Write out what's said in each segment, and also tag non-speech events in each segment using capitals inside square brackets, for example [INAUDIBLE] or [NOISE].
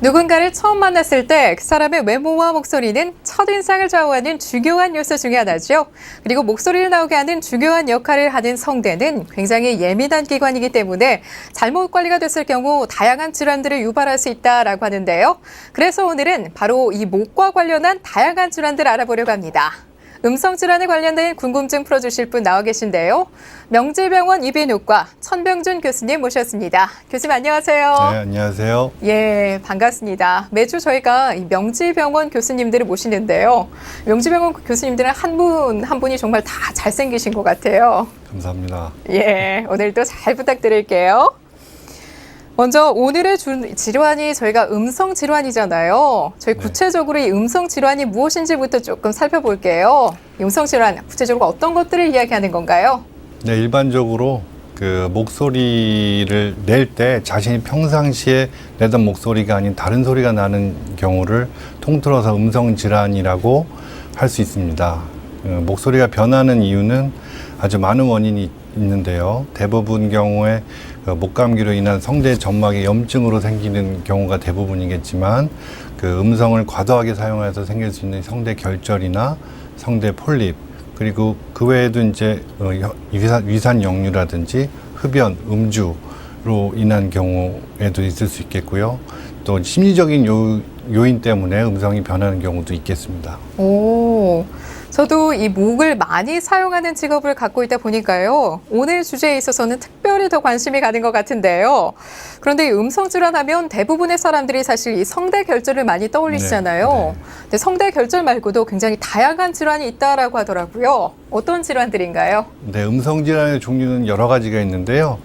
누군가를 처음 만났을 때 그 사람의 외모와 목소리는 첫인상을 좌우하는 중요한 요소 중에 하나죠. 그리고 목소리를 나오게 하는 중요한 역할을 하는 성대는 굉장히 예민한 기관이기 때문에 잘못 관리가 됐을 경우 다양한 질환들을 유발할 수 있다라고 하는데요. 그래서 오늘은 바로 이 목과 관련한 다양한 질환들 알아보려고 합니다. 음성 질환에 관련된 궁금증 풀어주실 분 나와 계신데요. 명지병원 이비인후과 천병준 교수님 모셨습니다. 교수님 안녕하세요. 네, 안녕하세요. 예, 반갑습니다. 매주 저희가 이 명지병원 교수님들을 모시는데요. 명지병원 교수님들은 한 분 한 분이 정말 다 잘생기신 것 같아요. 감사합니다. 예, 오늘도 잘 부탁드릴게요. 먼저 오늘의 주- 질환이 저희가 음성 질환이잖아요. 저희 네. 구체적으로 이 음성 질환이 무엇인지부터 조금 살펴볼게요. 이 음성 질환 구체적으로 어떤 것들을 이야기하는 건가요? 네, 일반적으로 그 목소리를 낼 때 자신이 평상시에 내던 목소리가 아닌 다른 소리가 나는 경우를 통틀어서 음성 질환이라고 할 수 있습니다. 어, 목소리가 변하는 이유는 아주 많은 원인이 있는데요. 대부분 경우에 그 목감기로 인한 성대 점막의 염증으로 생기는 경우가 대부분이겠지만 그 음성을 과도하게 사용해서 생길 수 있는 성대 결절이나 성대 폴립 그리고 그 외에도 이제 어, 여- 위산, 위산 역류라든지 흡연, 음주로 인한 경우에도 있을 수 있겠고요. 또 심리적인 요, 요인 때문에 음성이 변하는 경우도 있겠습니다. 오, 저도 이 목을 많이 사용하는 직업을 갖고 있다 보니까요. 오늘 주제에 있어서는 특별히 더 관심이 가는 것 같은데요. 그런데 이 음성 질환하면 대부분의 사람들이 사실 이 성대 결절을 많이 떠올리시잖아요. 네, 네. 근데 성대 결절 말고도 굉장히 다양한 질환이 있다라고 하더라고요. 어떤 질환들인가요? 네, 음성 질환의 종류는 여러 가지가 있는데요.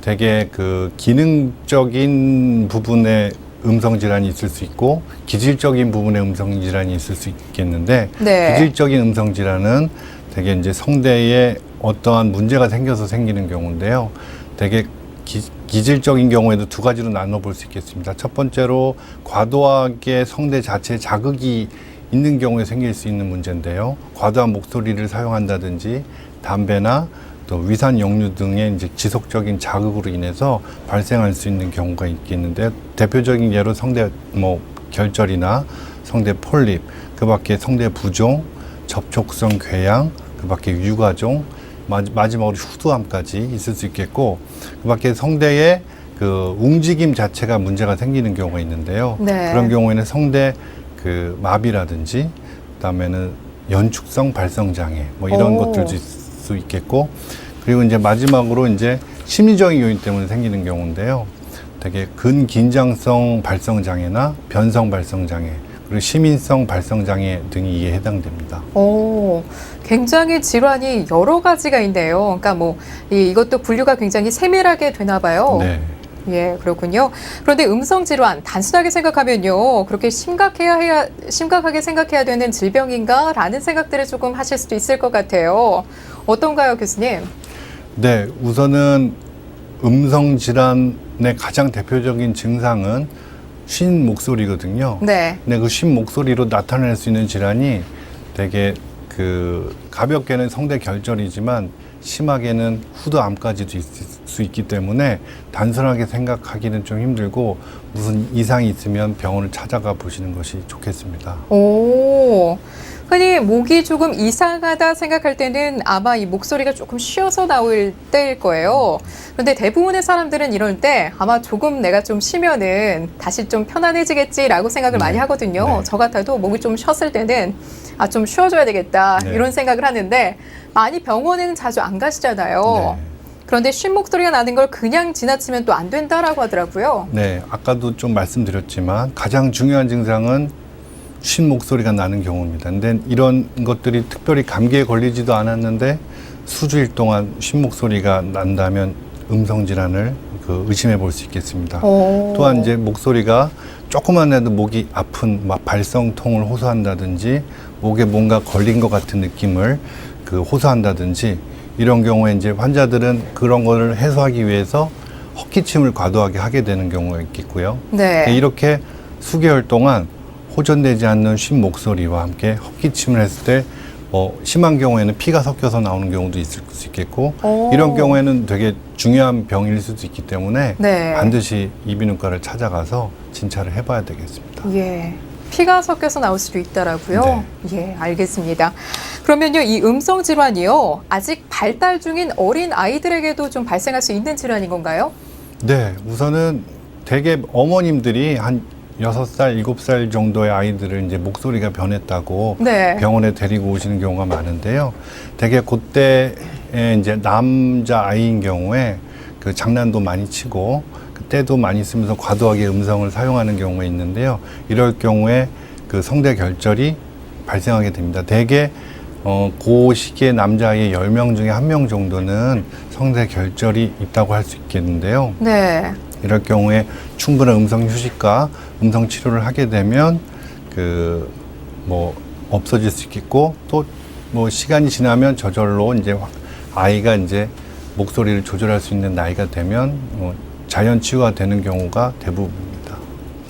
대개 그 기능적인 부분의 음성 질환이 있을 수 있고 기질적인 부분의 음성 질환이 있을 수 있겠는데 네. 기질적인 음성 질환은 대개 이제 성대에 어떠한 문제가 생겨서 생기는 경우인데요. 대개 기, 기질적인 경우에도 두 가지로 나눠 볼 수 있겠습니다. 첫 번째로 과도하게 성대 자체에 자극이 있는 경우에 생길 수 있는 문제인데요. 과도한 목소리를 사용한다든지 담배나 또 위산 역류 등의 이제 지속적인 자극으로 인해서 발생할 수 있는 경우가 있겠는데 대표적인 예로 성대 뭐 결절이나 성대 폴립, 그 밖에 성대 부종, 접촉성 궤양, 그 밖에 유가종, 마- 마지막으로 후두암까지 있을 수 있겠고 그 밖에 성대에 그 움직임 자체가 문제가 생기는 경우가 있는데요. 네. 그런 경우에는 성대 그 마비라든지 그다음에는 연축성 발성 장애 뭐 이런 오. 것들도 있을 수 있겠고 그리고 이제 마지막으로 이제 심리적인 요인 때문에 생기는 경우인데요. 되게 근긴장성 발성 장애나 변성 발성 장애 그리고 시민성 발성 장애 등이 이에 해당됩니다. 오, 굉장히 질환이 여러 가지가 있네요. 그러니까 뭐 이, 이것도 분류가 굉장히 세밀하게 되나 봐요. 네. 예, 그렇군요. 그런데 음성 질환 단순하게 생각하면요. 그렇게 심각해야 해야 심각하게 생각해야 되는 질병인가라는 생각들을 조금 하실 수도 있을 것 같아요. 어떤가요, 교수님? 네, 우선은 음성 질환의 가장 대표적인 증상은 쉰 목소리거든요. 네. 근데 그 쉰 목소리로 나타낼 수 있는 질환이 되게 그 가볍게는 성대 결절이지만 심하게는 후두암까지도 있을 수 있기 때문에 단순하게 생각하기는 좀 힘들고 무슨 이상이 있으면 병원을 찾아가 보시는 것이 좋겠습니다. 오. 흔히 목이 조금 이상하다 생각할 때는 아마 이 목소리가 조금 쉬어서 나올 때일 거예요. 그런데 대부분의 사람들은 이럴 때 아마 조금 내가 좀 쉬면은 다시 좀 편안해지겠지라고 생각을 네. 많이 하거든요. 네. 저 같아도 목이 좀 쉬었을 때는 아, 좀 쉬어줘야 되겠다. 네. 이런 생각을 하는데 많이 병원에는 자주 안 가시잖아요. 네. 그런데 쉰 목소리가 나는 걸 그냥 지나치면 또 안 된다라고 하더라고요. 네, 아까도 좀 말씀드렸지만 가장 중요한 증상은 쉰 목소리가 나는 경우입니다. 근데 이런 것들이 특별히 감기에 걸리지도 않았는데 수주일 동안 쉰 목소리가 난다면 음성 질환을 그 의심해 볼 수 있겠습니다. 오. 또한 이제 목소리가 조금만 해도 목이 아픈 막 발성통을 호소한다든지 목에 뭔가 걸린 것 같은 느낌을 그 호소한다든지 이런 경우에 이제 환자들은 그런 거를 해소하기 위해서 헛기침을 과도하게 하게 되는 경우가 있겠고요. 네. 이렇게 수개월 동안 호전되지 않는 쉰 목소리와 함께 헛기침을 했을 때 뭐 심한 경우에는 피가 섞여서 나오는 경우도 있을 수 있겠고 오. 이런 경우에는 되게 중요한 병일 수도 있기 때문에 네. 반드시 이비인후과를 찾아가서 진찰을 해봐야 되겠습니다. 예. 피가 섞여서 나올 수도 있다라고요. 네. 예, 알겠습니다. 그러면요, 이 음성 질환이요, 아직 발달 중인 어린 아이들에게도 좀 발생할 수 있는 질환인 건가요? 네, 우선은 대개 어머님들이 한 여섯 살 일곱 살 정도의 아이들을 이제 목소리가 변했다고 네. 병원에 데리고 오시는 경우가 많은데요. 대개 그때에 이제 남자 아이인 경우에 그 장난도 많이 치고 그때도 많이 쓰면서 과도하게 음성을 사용하는 경우가 있는데요. 이럴 경우에 그 성대 결절이 발생하게 됩니다. 대개 어, 그 시기에 남자아이 10명 중에 한 명 정도는 성대 결절이 있다고 할 수 있겠는데요. 네. 이럴 경우에 충분한 음성 휴식과 음성 치료를 하게 되면 그 뭐 없어질 수 있겠고 또 뭐 시간이 지나면 저절로 이제 아이가 이제 목소리를 조절할 수 있는 나이가 되면 어, 자연 치유가 되는 경우가 대부분입니다.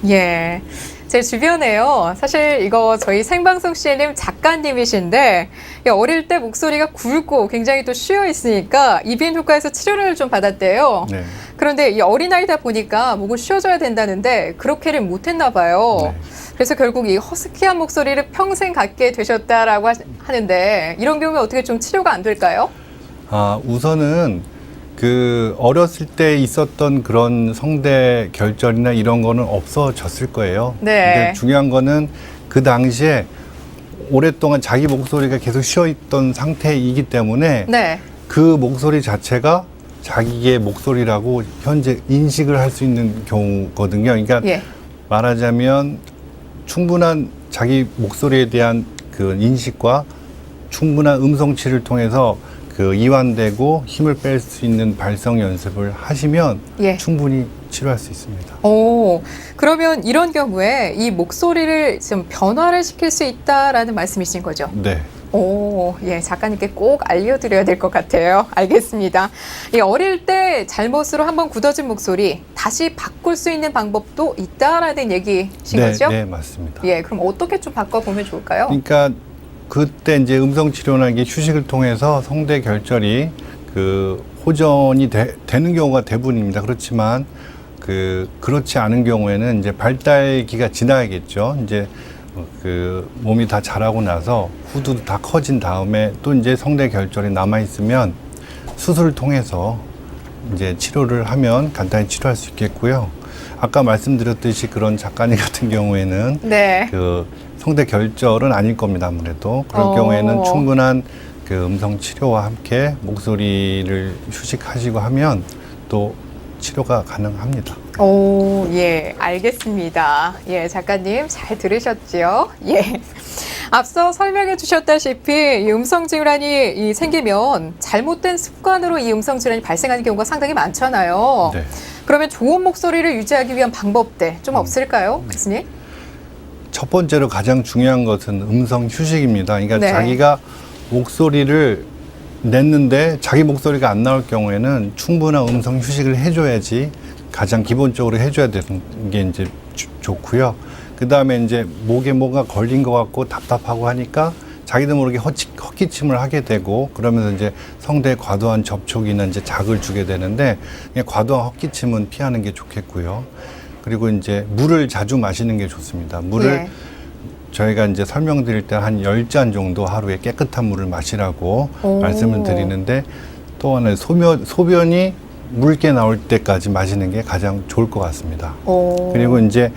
예. 제 주변에요. 사실 이거 저희 생방송 CNM 작가님이신데 이 어릴 때 목소리가 굵고 굉장히 또 쉬어 있으니까 이비인 효과에서 치료를 좀 받았대요. 네. 그런데 이 어린아이다 보니까 목을 쉬어줘야 된다는데 그렇게를 못했나 봐요. 네. 그래서 결국 이 허스키한 목소리를 평생 갖게 되셨다라고 하- 하는데 이런 경우에 어떻게 좀 치료가 안 될까요? 아, 우선은 그 어렸을 때 있었던 그런 성대 결절이나 이런 거는 없어졌을 거예요. 네. 근데 중요한 거는 그 당시에 오랫동안 자기 목소리가 계속 쉬어 있던 상태이기 때문에 네. 그 목소리 자체가 자기의 목소리라고 현재 인식을 할 수 있는 경우거든요. 그러니까 예. 말하자면 충분한 자기 목소리에 대한 그 인식과 충분한 음성치를 통해서 그 이완되고 힘을 뺄 수 있는 발성 연습을 하시면 예. 충분히 치료할 수 있습니다. 오, 그러면 이런 경우에 이 목소리를 좀 변화를 시킬 수 있다라는 말씀이신 거죠? 네. 오, 예, 작가님께 꼭 알려드려야 될 것 같아요. 알겠습니다. 이 어릴 때 잘못으로 한번 굳어진 목소리 다시 바꿀 수 있는 방법도 있다라는 얘기신 네, 거죠? 네, 맞습니다. 예, 그럼 어떻게 좀 바꿔보면 좋을까요? 그러니까 그때 이제 음성 치료나 이게 휴식을 통해서 성대 결절이 그 호전이 되, 는 경우가 대부분입니다. 그렇지만 그 그렇지 않은 경우에는 이제 발달기가 지나야겠죠. 이제 어, 그 몸이 다 자라고 나서 후두도 다 커진 다음에 또 이제 성대 결절이 남아 있으면 수술을 통해서 이제 치료를 하면 간단히 치료할 수 있겠고요. 아까 말씀드렸듯이 그런 작가님 같은 경우에는 네. 그 성대 결절은 아닐 겁니다 아무래도 그런 어. 경우에는 충분한 그 음성 치료와 함께 목소리를 휴식하시고 하면 또 치료가 가능합니다. 오, 예, 알겠습니다. 예, 작가님 잘 들으셨지요? 예. 앞서 설명해 주셨다시피 이 음성 질환이 이 생기면 잘못된 습관으로 이 음성 질환이 발생하는 경우가 상당히 많잖아요. 네. 그러면 좋은 목소리를 유지하기 위한 방법들 좀 없을까요, 교수님? 첫 번째로 가장 중요한 것은 음성 휴식입니다. 그러니까 네. 자기가 목소리를 냈는데 자기 목소리가 안 나올 경우에는 충분한 음성 휴식을 해줘야지 가장 기본적으로 해줘야 되는 게 이제 주- 좋고요. 그 다음에 이제 목에 뭔가 걸린 것 같고 답답하고 하니까 자기도 모르게 헛치, 헛기침을 하게 되고 그러면서 이제 성대에 과도한 접촉이나 이제 자극을 주게 되는데 과도한 헛기침은 피하는 게 좋겠고요. 그리고 이제 물을 자주 마시는 게 좋습니다. 물을 예. 저희가 이제 설명드릴 때 한 열 잔 정도 하루에 깨끗한 물을 마시라고 오. 말씀을 드리는데 또 하나 소변, 소변이 묽게 나올 때까지 마시는 게 가장 좋을 것 같습니다. 오. 그리고 이제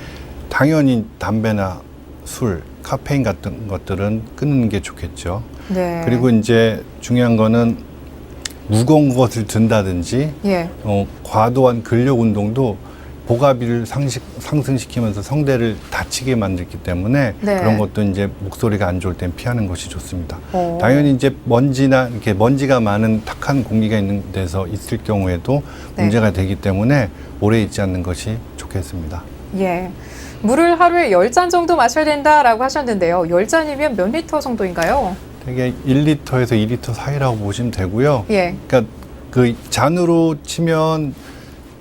당연히 담배나 술, 카페인 같은 것들은 끊는 게 좋겠죠. 네. 그리고 이제 중요한 거는 무거운 것을 든다든지 예. 어, 과도한 근력 운동도 보가비를 상식, 상승시키면서 성대를 다치게 만들기 때문에 네. 그런 것도 이제 목소리가 안 좋을 땐 피하는 것이 좋습니다. 오. 당연히 이제 먼지나 이렇게 먼지가 많은 탁한 공기가 있는 데서 있을 경우에도 네. 문제가 되기 때문에 오래 있지 않는 것이 좋겠습니다. 예. 물을 하루에 열 잔 정도 마셔야 된다라고 하셨는데요. 열 잔이면 몇 리터 정도인가요? 되게 1리터에서 2리터 사이라고 보시면 되고요. 예. 그러니까 그 잔으로 치면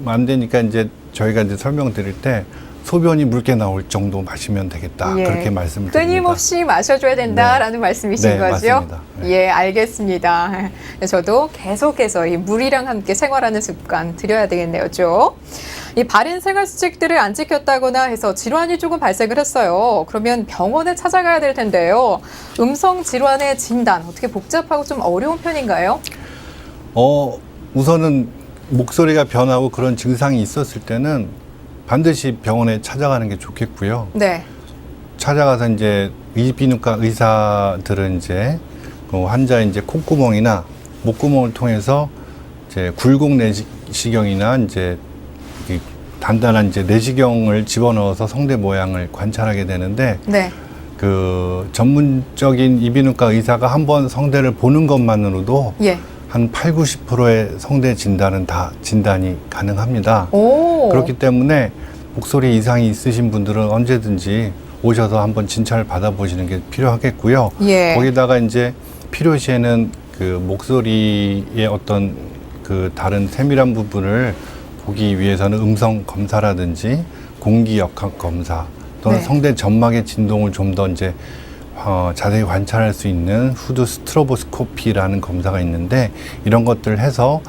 안 되니까 이제 저희가 이제 설명드릴 때 소변이 붉게 나올 정도 마시면 되겠다. 예. 그렇게 말씀을 드립니다. 끊임없이 마셔줘야 된다라는 말씀이신 네, 거죠? 맞습니다. 네. 예, 알겠습니다. 네, 저도 계속해서 이 물이랑 함께 생활하는 습관 들여야 되겠네요, 좀. 이 바른 생활 수칙들을 안 지켰다거나 해서 질환이 조금 발생을 했어요. 그러면 병원에 찾아가야 될 텐데요. 음성 질환의 진단 어떻게 복잡하고 좀 어려운 편인가요? 어, 우선은 목소리가 변하고 그런 증상이 있었을 때는 반드시 병원에 찾아가는 게 좋겠고요. 네. 찾아가서 이제 이비인후과 의사들은 이제 그 환자의 이제 콧구멍이나 목구멍을 통해서 이제 굴곡 내시경이나 이제 이 단단한 이제 내시경을 집어넣어서 성대 모양을 관찰하게 되는데 네. 그 전문적인 이비인후과 의사가 한번 성대를 보는 것만으로도 예. 한 8, 90%의 성대 진단은 다 진단이 가능합니다. 오. 그렇기 때문에 목소리 이상이 있으신 분들은 언제든지 오셔서 한번 진찰을 받아보시는 게 필요하겠고요. 예. 거기다가 이제 필요시에는 그 목소리의 어떤 그 다른 세밀한 부분을 보기 위해서는 음성 검사라든지 공기 역학 검사 또는 네. 성대 점막의 진동을 좀 더 이제 어, 자세히 관찰할 수 있는 후드 스트로보스코피라는 검사가 있는데 이런 것들 해서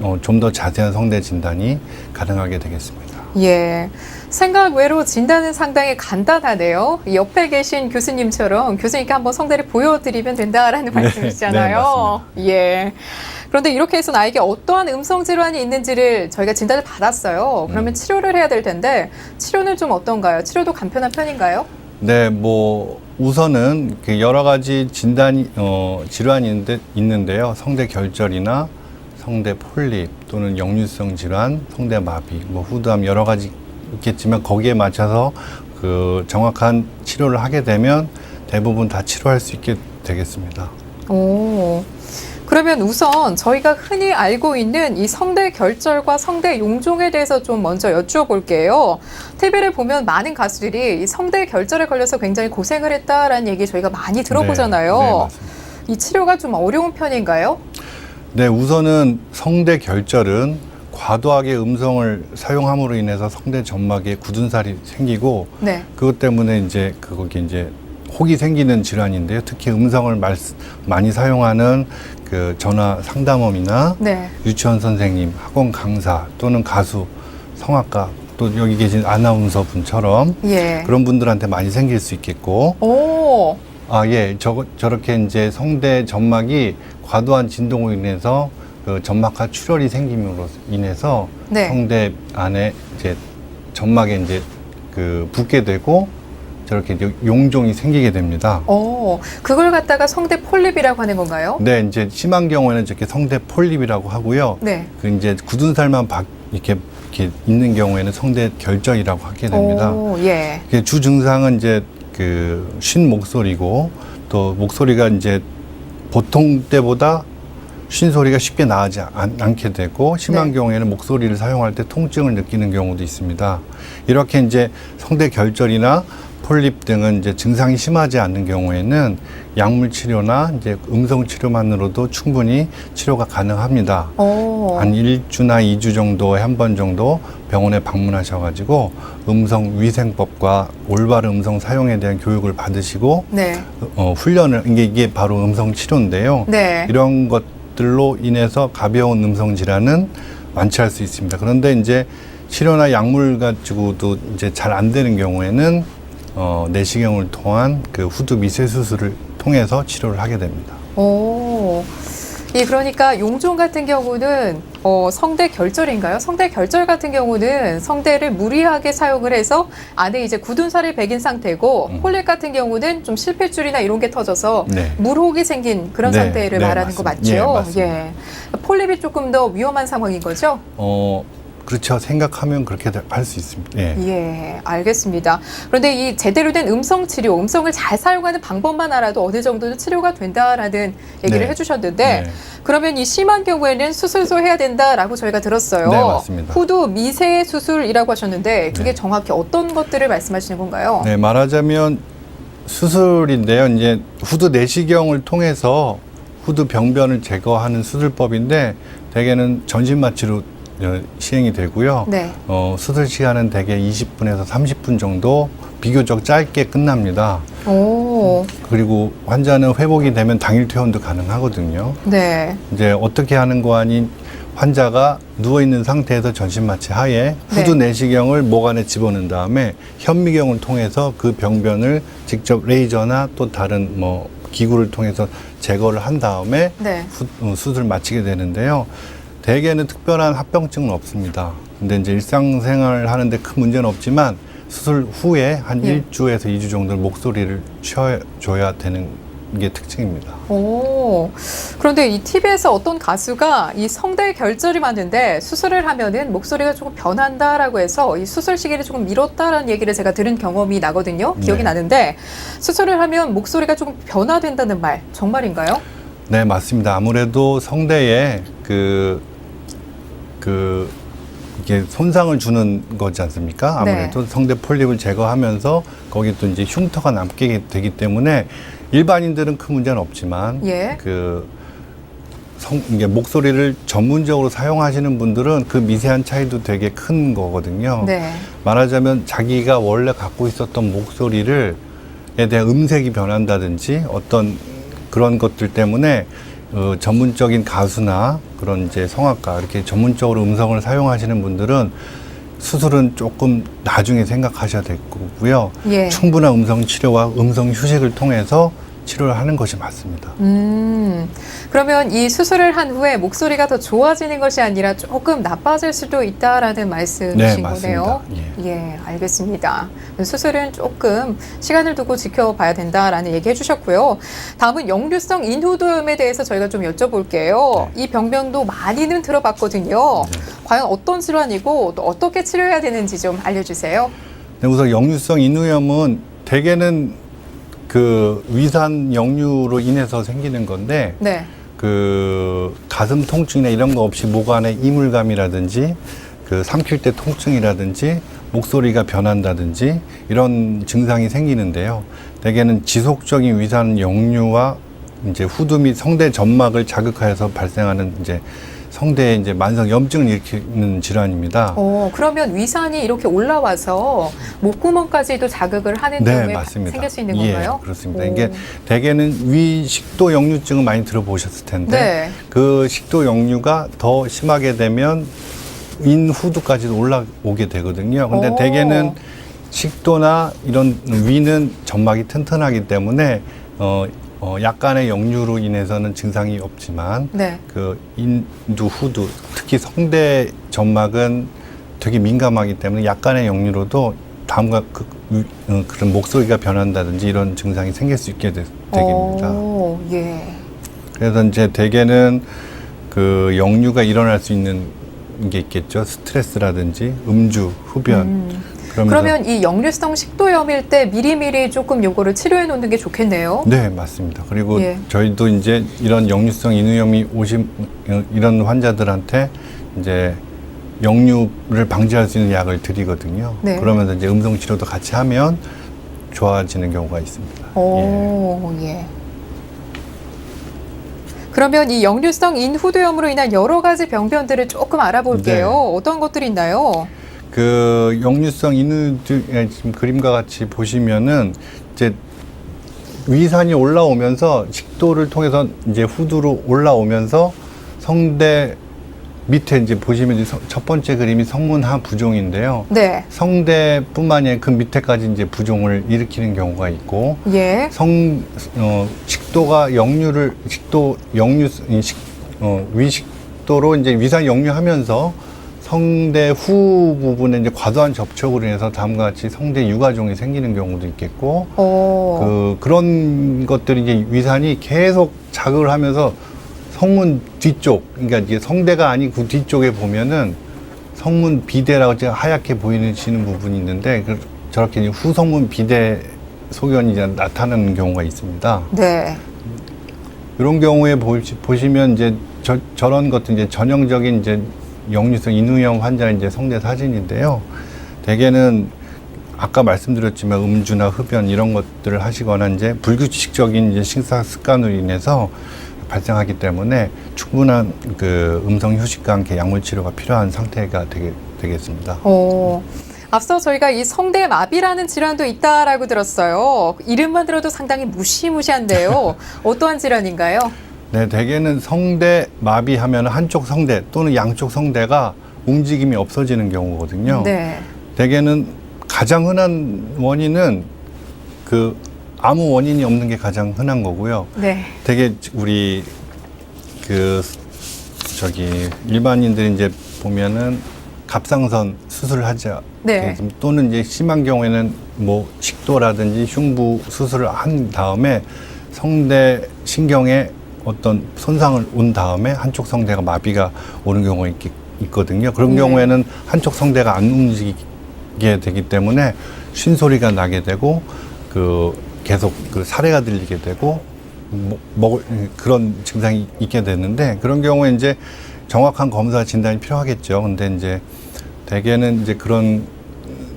어, 좀 더 자세한 성대 진단이 가능하게 되겠습니다. 예. 생각 외로 진단은 상당히 간단하네요. 이 옆에 계신 교수님처럼 교수님께 한번 성대를 보여드리면 된다라는 네, 말씀이시잖아요. 예. 그런데 이렇게 해서 나에게 어떠한 음성 질환이 있는지를 저희가 진단을 받았어요. 그러면 음. 치료를 해야 될 텐데 치료는 좀 어떤가요? 치료도 간편한 편인가요? 네, 뭐 우선은 그 여러 가지 진단이 어, 질환이 있는데, 있는데 요. 성대 결절이나 성대 폴립 또는 역류성 질환, 성대 마비, 뭐 후두암 여러 가지 있겠지만 거기에 맞춰서 그 정확한 치료를 하게 되면 대부분 다 치료할 수 있게 되겠습니다. 오. 그러면 우선 저희가 흔히 알고 있는 이 성대 결절과 성대 용종에 대해서 좀 먼저 여쭈어볼게요. TV를 보면 많은 가수들이 이 성대 결절에 걸려서 굉장히 고생을 했다라는 얘기 저희가 많이 들어보잖아요. 네, 네. 이 치료가 좀 어려운 편인가요? 네, 우선은 성대 결절은 과도하게 음성을 사용함으로 인해서 성대 점막에 굳은 살이 생기고 네. 그것 때문에 이제 그거기 이제 혹이 생기는 질환인데요. 특히 음성을 말, 많이 사용하는 그 전화 상담원이나 네. 유치원 선생님, 학원 강사 또는 가수, 성악가 또 여기 계신 아나운서 분처럼 예. 그런 분들한테 많이 생길 수 있겠고 오. 아, 예. 저, 저렇게 이제 성대 점막이 과도한 진동으로 인해서 그 점막하 출혈이 생김으로 인해서 네. 성대 안에 이제 점막에 이제 그 붓게 되고 저렇게 용종이 생기게 됩니다. 오. 그걸 갖다가 성대 폴립이라고 하는 건가요? 네, 이제 심한 경우에는 저렇게 성대 폴립이라고 하고요. 네. 그 이제 굳은 살만 박 이렇게 이렇게 있는 경우에는 성대 결절이라고 하게 됩니다. 오, 예. 그주 증상은 이제 그 쉰 목소리고 또 목소리가 이제 보통 때보다 쉰 소리가 쉽게 나지 않, 않게 되고 심한 네. 경우에는 목소리를 사용할 때 통증을 느끼는 경우도 있습니다. 이렇게 이제 성대 결절이나 폴립 등은 이제 증상이 심하지 않는 경우에는 약물 치료나 이제 음성 치료만으로도 충분히 치료가 가능합니다. 오. 한 1주나 2주 정도에 한 번 정도 병원에 방문하셔 가지고 음성 위생법과 올바른 음성 사용에 대한 교육을 받으시고 네. 어, 훈련을 이게, 이게 바로 음성 치료인데요. 네. 이런 것들로 인해서 가벼운 음성 질환은 완치할 수 있습니다. 그런데 이제 치료나 약물 가지고도 이제 잘 안 되는 경우에는 어, 내시경을 통한 그 후두 미세 수술을 통해서 치료를 하게 됩니다. 오. 이 그러니까 용종 같은 경우는 어, 성대 결절인가요? 성대 결절 같은 경우는 성대를 무리하게 사용을 해서 안에 이제 굳은 살이 배긴 상태고 음. 폴립 같은 경우는 좀 실핏줄이나 이런 게 터져서 네. 물혹이 생긴 그런 네, 상태를 네, 말하는 거 맞습니다. 맞죠? 예. 예. 폴립이 조금 더 위험한 상황인 거죠? 어, 그렇죠. 생각하면 그렇게 할 수 있습니다. 예. 예, 알겠습니다. 그런데 이 제대로 된 음성 치료, 음성을 잘 사용하는 방법만 알아도 어느 정도는 치료가 된다라는 얘기를 네. 해주셨는데 네. 그러면 이 심한 경우에는 수술도 해야 된다라고 저희가 들었어요. 네, 맞습니다. 후두 미세 수술이라고 하셨는데 그게 네. 정확히 어떤 것들을 말씀하시는 건가요? 네, 말하자면 수술인데요. 이제 후두 내시경을 통해서 후두 병변을 제거하는 수술법인데 대개는 전신 마취로 어, 시행이 되고요. 네. 어, 수술 시간은 대개 20분에서 30분 정도 비교적 짧게 끝납니다. 오, 그리고 환자는 회복이 되면 당일 퇴원도 가능하거든요. 네. 이제 어떻게 하는 거 아닌 환자가 누워 있는 상태에서 전신 마취 하에 후두 네. 내시경을 목 안에 집어넣은 다음에 현미경을 통해서 그 병변을 직접 레이저나 또 다른 뭐 기구를 통해서 제거를 한 다음에 네. 후- 어, 수술을 마치게 되는데요. 대개는 특별한 합병증은 없습니다. 근데 이제 일상생활 하는데 큰 문제는 없지만 수술 후에 한 예. 일 1주에서 2주 정도 목소리를 쉬어줘야 되는 게 특징입니다. 오, 그런데 이 TV에서 어떤 가수가 이 성대 결절이 많은데 수술을 하면은 목소리가 조금 변한다라고 해서 이 수술 시기를 조금 미뤘다라는 얘기를 제가 들은 경험이 나거든요. 기억이 네. 나는데 수술을 하면 목소리가 조금 변화된다는 말 정말인가요? 네, 맞습니다. 아무래도 성대에 그, 그, 이게 손상을 주는 거지 않습니까? 네. 아무래도 성대 폴립을 제거하면서 거기 또 이제 흉터가 남게 되기 때문에 일반인들은 큰 문제는 없지만 예. 그 성, 이게 목소리를 전문적으로 사용하시는 분들은 그 미세한 차이도 되게 큰 거거든요. 네. 말하자면 자기가 원래 갖고 있었던 목소리를 에 대한 음색이 변한다든지 어떤 그런 것들 때문에 어, 전문적인 가수나 그런 이제 성악가 이렇게 전문적으로 음성을 사용하시는 분들은 수술은 조금 나중에 생각하셔야 될 거고요. 예. 충분한 음성 치료와 음성 휴식을 통해서 치료를 하는 것이 맞습니다. 음, 그러면 이 수술을 한 후에 목소리가 더 좋아지는 것이 아니라 조금 나빠질 수도 있다라는 말씀이신 네, 거네요. 예. 예, 알겠습니다. 수술은 조금 시간을 두고 지켜봐야 된다라는 얘기 해주셨고요. 다음은 역류성 인후도염에 대해서 저희가 좀 여쭤볼게요. 이 병명도 많이는 들어봤거든요. 네. 과연 어떤 질환이고 또 어떻게 치료해야 되는지 좀 알려주세요. 네, 우선 역류성 인후염은 대개는 그 위산 역류로 인해서 생기는 건데 네. 그 가슴 통증이나 이런 거 없이 목 안에 이물감이라든지 그 삼킬 때 통증이라든지 목소리가 변한다든지 이런 증상이 생기는데요. 대개는 지속적인 위산 역류와 이제 후두 및 성대 점막을 자극하여서 발생하는 이제 성대에 이제 만성 염증을 일으키는 질환입니다. 어, 그러면 위산이 이렇게 올라와서 목구멍까지도 자극을 하는 네, 경우에 맞습니다. 생길 수 있는 예, 건가요? 그렇습니다. 오. 이게 대개는 위식도 역류증을 많이 들어보셨을 텐데 네. 그 식도 역류가 더 심하게 되면 인후두까지도 올라오게 되거든요. 근데 오. 대개는 식도나 이런 위는 점막이 튼튼하기 때문에 어, 어 약간의 역류로 인해서는 증상이 없지만 네. 그 인두 후두 특히 성대 점막은 되게 민감하기 때문에 약간의 역류로도 다음과 그, 위- 어, 그런 목소리가 변한다든지 이런 증상이 생길 수 있게 되, 되겠습니다. 오, 예. 그래서 이제 대개는 그 역류가 일어날 수 있는 게 있겠죠. 스트레스라든지 음주, 흡연. 음. 그러면서 그러면 이 역류성 식도염일 때 미리미리 조금 요거를 치료해 놓는 게 좋겠네요. 네, 맞습니다. 그리고 예. 저희도 이제 이런 역류성 인후염이 오신 어, 이런 환자들한테 이제 역류를 방지할 수 있는 약을 드리거든요. 네. 그러면서 이제 음성 치료도 같이 하면 좋아지는 경우가 있습니다. 예. 오, 예. 그러면 이 역류성 인후두염으로 인한 여러 가지 병변들을 조금 알아볼게요. 네. 어떤 것들이 있나요? 그 역류성 인후 지금 그림과 같이 보시면은 이제 위산이 올라오면서 식도를 통해서 이제 후두로 올라오면서 성대 밑에 이제 보시면 이제 성- 첫 번째 그림이 성문하 부종인데요. 네. 성대뿐만이 아니라 그 밑에까지 이제 부종을 일으키는 경우가 있고 예. 성 어, 식도가 역류를 식도 역류 이 식, 어, 위식도로 이제 위산 역류하면서 성대 후 부분에 이제 과도한 접촉으로 인해서 다음과 같이 성대 유가종이 생기는 경우도 있겠고 오. 그 그런 것들이 이제 위산이 계속 자극을 하면서 성문 뒤쪽 그러니까 이게 성대가 아닌 그 뒤쪽에 보면은 성문 비대라고 이제 하얗게 보이시는 부분이 있는데 그 저렇게 이제 후성문 비대 소견이 이제 나타나는 경우가 있습니다. 네. 이런 경우에 보시, 보시면 이제 저, 저런 것도 이제 전형적인 이제 역류성 인후염 환자 이제 성대 사진인데요. 대개는 아까 말씀드렸지만 음주나 흡연 이런 것들을 하시거나 이제 불규칙적인 이제 식사 습관으로 인해서 발생하기 때문에 충분한 그 음성 휴식과 함께 약물 치료가 필요한 상태가 되게 되겠습니다. 어, 앞서 저희가 이 성대마비라는 질환도 있다라고 들었어요. 이름만 들어도 상당히 무시무시한데요. [LAUGHS] 어떠한 질환인가요? 네, 대개는 성대 마비하면 한쪽 성대 또는 양쪽 성대가 움직임이 없어지는 경우거든요. 네. 대개는 가장 흔한 원인은 그 아무 원인이 없는 게 가장 흔한 거고요. 네. 되게 우리 그 저기 일반인들이 이제 보면은 갑상선 수술을 하자 네. 또는 이제 심한 경우에는 뭐 식도라든지 흉부 수술을 한 다음에 성대 신경에 어떤 손상을 온 다음에 한쪽 성대가 마비가 오는 경우가 있, 있거든요. 그런 네. 경우에는 한쪽 성대가 안 움직이게 되기 때문에 쉰 소리가 나게 되고 그 계속 그 사례가 들리게 되고 뭐, 먹을 그런 증상이 있게 되는데 그런 경우에 이제 정확한 검사 진단이 필요하겠죠. 근데 이제 대개는 이제 그런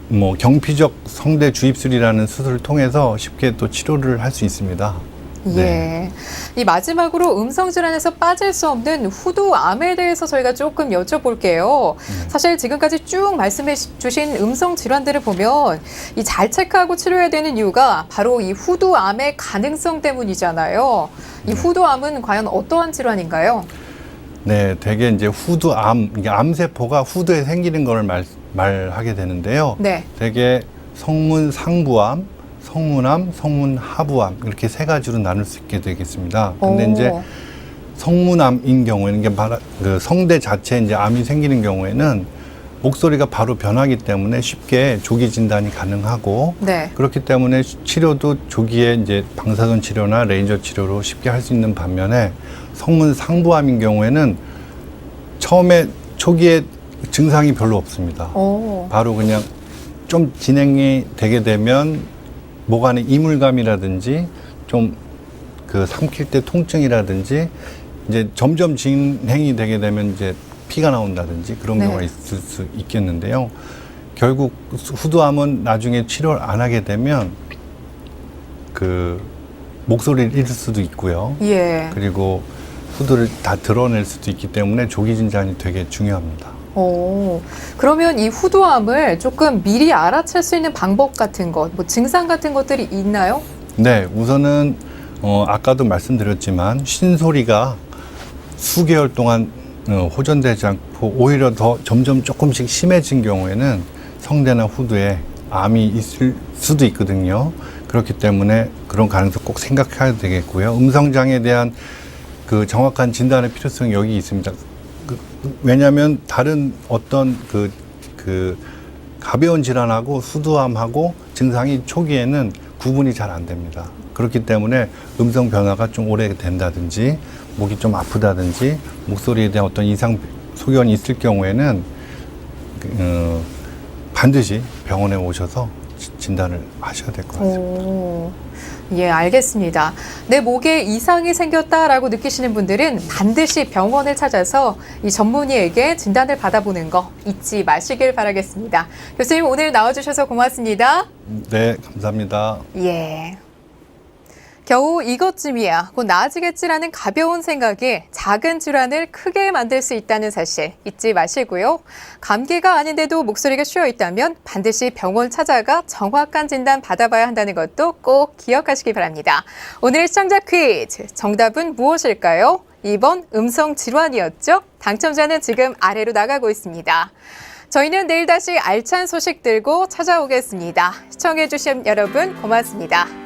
뭐 경피적 성대 주입술이라는 수술을 통해서 쉽게 또 치료를 할 수 있습니다. 네. 예. 이 마지막으로 음성 질환에서 빠질 수 없는 후두암에 대해서 저희가 조금 여쭤볼게요. 네. 사실 지금까지 쭉 말씀해 주신 음성 질환들을 보면 이 잘 체크하고 치료해야 되는 이유가 바로 이 후두암의 가능성 때문이잖아요. 이 네. 후두암은 과연 어떠한 질환인가요? 네, 대개 이제 후두암, 이게 암세포가 후두에 생기는 걸 말, 말하게 되는데요. 네. 대개 성문 상부암, 성문암, 성문 하부암 이렇게 세 가지로 나눌 수 있게 되겠습니다. 근데 오. 이제 성문암인 경우에는 이게 바로 그 성대 자체에 이제 암이 생기는 경우에는 목소리가 바로 변하기 때문에 쉽게 조기 진단이 가능하고 네. 그렇기 때문에 치료도 조기에 이제 방사선 치료나 레이저 치료로 쉽게 할 수 있는 반면에 성문 상부암인 경우에는 처음에 초기에 증상이 별로 없습니다. 오. 바로 그냥 좀 진행이 되게 되면 목 안에 이물감이라든지 좀 그 삼킬 때 통증이라든지 이제 점점 진행이 되게 되면 이제 피가 나온다든지 그런 네. 경우가 있을 수 있겠는데요. 결국 후두암은 나중에 치료를 안 하게 되면 그 목소리를 잃을 수도 있고요. 예. 그리고 후두를 다 드러낼 수도 있기 때문에 조기 진단이 되게 중요합니다. 오, 그러면 이 후두암을 조금 미리 알아챌 수 있는 방법 같은 것, 뭐 증상 같은 것들이 있나요? 네, 우선은 어, 아까도 말씀드렸지만 쉰소리가 수개월 동안 어, 호전되지 않고 오히려 더 점점 조금씩 심해진 경우에는 성대나 후두에 암이 있을 수도 있거든요. 그렇기 때문에 그런 가능성 꼭 생각해야 되겠고요. 음성장에 대한 그 정확한 진단의 필요성이 여기 있습니다. 그, 왜냐하면 다른 어떤 그, 그 가벼운 질환하고 수두암하고 증상이 초기에는 구분이 잘 안 됩니다. 그렇기 때문에 음성 변화가 좀 오래 된다든지 목이 좀 아프다든지 목소리에 대한 어떤 이상 소견이 있을 경우에는 그, 어, 반드시 병원에 오셔서 지- 진단을 하셔야 될 것 같습니다. 오, 예, 알겠습니다. 내 목에 이상이 생겼다라고 느끼시는 분들은 반드시 병원을 찾아서 이 전문의에게 진단을 받아보는 거 잊지 마시길 바라겠습니다. 교수님 오늘 나와주셔서 고맙습니다. 네, 감사합니다. 예. 겨우 이것쯤이야 곧 나아지겠지라는 가벼운 생각이 작은 질환을 크게 만들 수 있다는 사실 잊지 마시고요. 감기가 아닌데도 목소리가 쉬어 있다면 반드시 병원 찾아가 정확한 진단 받아봐야 한다는 것도 꼭 기억하시기 바랍니다. 오늘 시청자 퀴즈 정답은 무엇일까요? 2번 음성 질환이었죠? 당첨자는 지금 아래로 나가고 있습니다. 저희는 내일 다시 알찬 소식 들고 찾아오겠습니다. 시청해주신 여러분 고맙습니다.